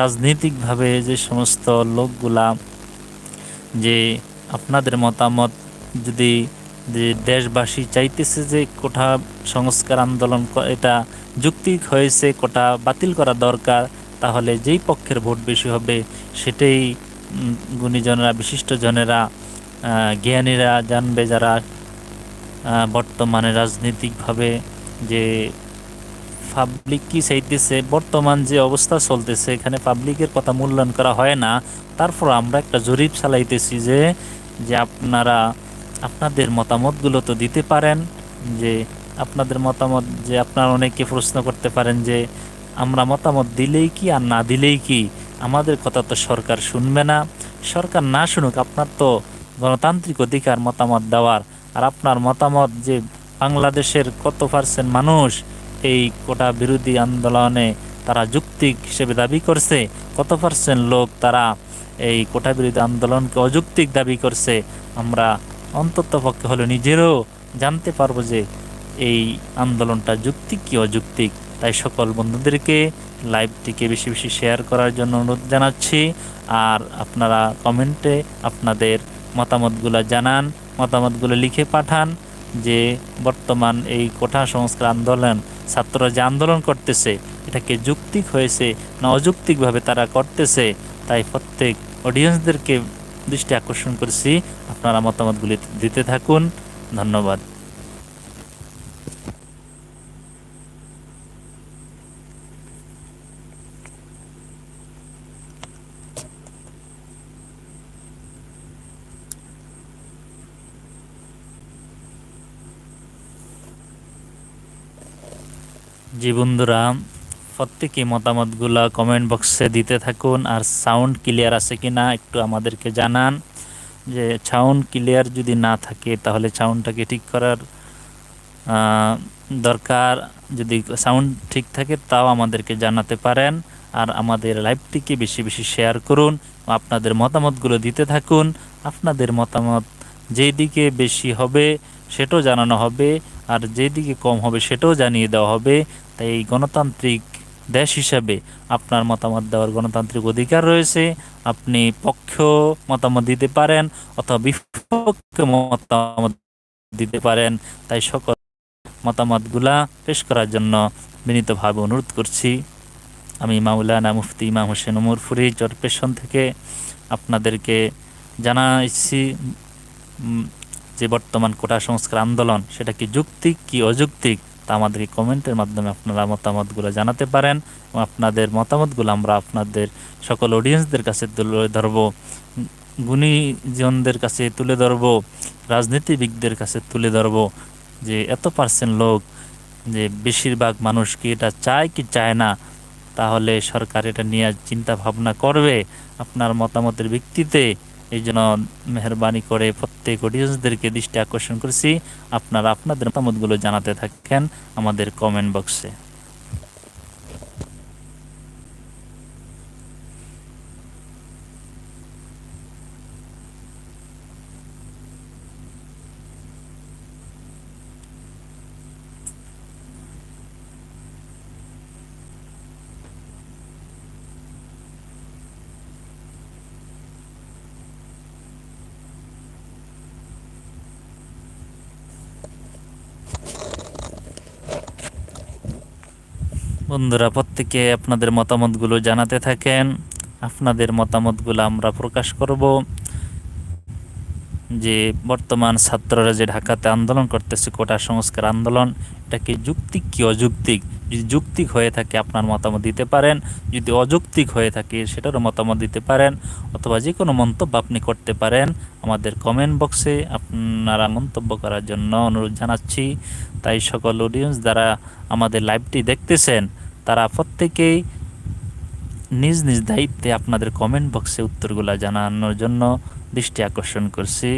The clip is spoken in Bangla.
রাজনৈতিকভাবে যে সমস্ত লোকগুলা, যে আপনাদের মতামত, যদি যে দেশবাসী চাইতেছে যে কোঠা সংস্কার আন্দোলন এটা যুক্তিক হয়েছে, কোটা বাতিল করা দরকার, তাহলে যেই পক্ষের ভোট বেশি হবে, সেটাই গুণীজনেরা, বিশিষ্টজনেরা জ্ঞানীরা জানবে যারা বর্তমানে রাজনৈতিকভাবে যে পাবলিক কি চাইতেছে বর্তমান যে অবস্থা চলতেছে, এখানে পাবলিকের কথা মূল্যায়ন করা হয় না। তারপর আমরা একটা জরিপ চালাইতেছি যে যে আপনারা, আপনাদের মতামতগুলো তো দিতে পারেন, যে আপনাদের মতামত, যে আপনারা অনেকে প্রশ্ন করতে পারেন যে, আমরা মতামত দিলেই কি আর না দিলেই কি? আমাদের কথা তো সরকার শুনবে না। সরকার না শুনুক, আপনার তো গণতান্ত্রিক অধিকার মতামত দেওয়ার। আর আপনার মতামত যে বাংলাদেশের কত পার্সেন্ট মানুষ এই কোটা বিরোধী আন্দোলনে তারা যুক্তিক হিসেবে দাবি করছে। কত পার্সেন্ট লোক তারা এই কোটা বিরোধী আন্দোলনকে অযৌক্তিক দাবি করছে, আমরা অন্তত পক্ষে হলে নিজেরও জানতে পারব যে এই আন্দোলনটা যুক্তিক কি অযৌক্তিক। তাই সকল বন্ধুদেরকে লাইভটিকে বেশি বেশি শেয়ার করার জন্য অনুরোধ জানাচ্ছি। আর আপনারা কমেন্টে আপনাদের মতামতগুলো জানান, মতামতগুলো লিখে পাঠান। যে বর্তমান এই কোঠা সংস্কার আন্দোলন, ছাত্ররা যে আন্দোলন করতেছে, এটাকে যুক্তিক হয়েছে না অযৌক্তিকভাবে তারা করতেছে, তাই প্রত্যেক অডিয়েন্সদেরকে দৃষ্টি আকর্ষণ করছি। আপনারা মতামতগুলি দিতে থাকুন। ধন্যবাদ। জি বন্ধুরা প্রত্যেকে মতামতগুলো কমেন্ট বক্সে দিতে থাকুন। আর সাউন্ড ক্লিয়ার আছে কি না একটু আমাদেরকে জানান। যে সাউন্ড ক্লিয়ার যদি না থাকে, তাহলে সাউন্ডটাকে ঠিক করার দরকার। যদি সাউন্ড ঠিক থাকে, তাও আমাদেরকে জানাতে পারেন। আর আমাদের লাইভটিকে বেশি বেশি শেয়ার করুন। আপনাদের মতামতগুলো দিতে থাকুন। আপনাদের মতামত যেই দিকে বেশি হবে, সেটাও জানানো হবে। আর যেদিকে কম হবে সেটাও জানিয়ে দেওয়া হবে। তাই এই গণতান্ত্রিক দেশ হিসাবে আপনার মতামত দেওয়ার গণতান্ত্রিক অধিকার রয়েছে। আপনি পক্ষ মতামত দিতে পারেন অথবা বিপক্ষ মতামত দিতে পারেন। তাই সকল মতামতগুলা পেশ করার জন্য বিনীতভাবে অনুরোধ করছি। আমি মাওলানা মুফতি ইমাম হোসেন উমরফুরি চরপেশন থেকে আপনাদেরকে জানাইছি। যে বর্তমান কোটা সংস্কার আন্দোলন, সেটা কি যুক্তিক কি অযৌক্তিক তা আমাদেরকে কমেন্টের মাধ্যমে আপনারা মতামতগুলো জানাতে পারেন এবং আপনাদের মতামতগুলো আমরা আপনাদের সকল অডিয়েন্সদের কাছে তুলে ধরব, গুণীজনদের কাছে তুলে ধরব, রাজনীতিবিদদের কাছে তুলে ধরব যে এত পার্সেন্ট লোক যে বেশিরভাগ মানুষ কি এটা চায় কি চায় না, তাহলে সরকার এটা নিয়ে চিন্তা ভাবনা করবে। আপনার মতামতের ভিত্তিতে এই জন্য মেহরবানি করে প্রত্যেক অডিয়েন্সদেরকে দৃষ্টি আকর্ষণ করছি। আপনারা আপনাদের মতামতগুলো জানাতে থাকেন আমাদের কমেন্ট বক্সে বন্ধুরা, প্রত্যেকে আপনাদের মতামতগুলো জানাতে থাকেন। আপনাদের মতামতগুলো আমরা প্রকাশ করব। যে বর্তমান ছাত্ররা যে ঢাকাতে আন্দোলন করতেছে, কোটা সংস্কার আন্দোলন, এটা কি যুক্তিক কি অযৌক্তিক? যদি যুক্তিক হয়ে থাকে, আপনার মতামত দিতে পারেন। যদি অযৌক্তিক হয়ে থাকে, সেটারও মতামত দিতে পারেন। অথবা যে কোনো মন্তব্য আপনি করতে পারেন, আমাদের কমেন্ট বক্সে আপনারা মন্তব্য করার জন্য অনুরোধ জানাচ্ছি। তাই সকল অডিয়েন্স দ্বারা আমাদের লাইভটি দেখতেছেন তারা প্রত্যেকেই নিজ নিজ দায়িত্বে আপনাদের কমেন্ট বক্সে উত্তরগুলো জানানোর জন্য দৃষ্টি আকর্ষণ করছি।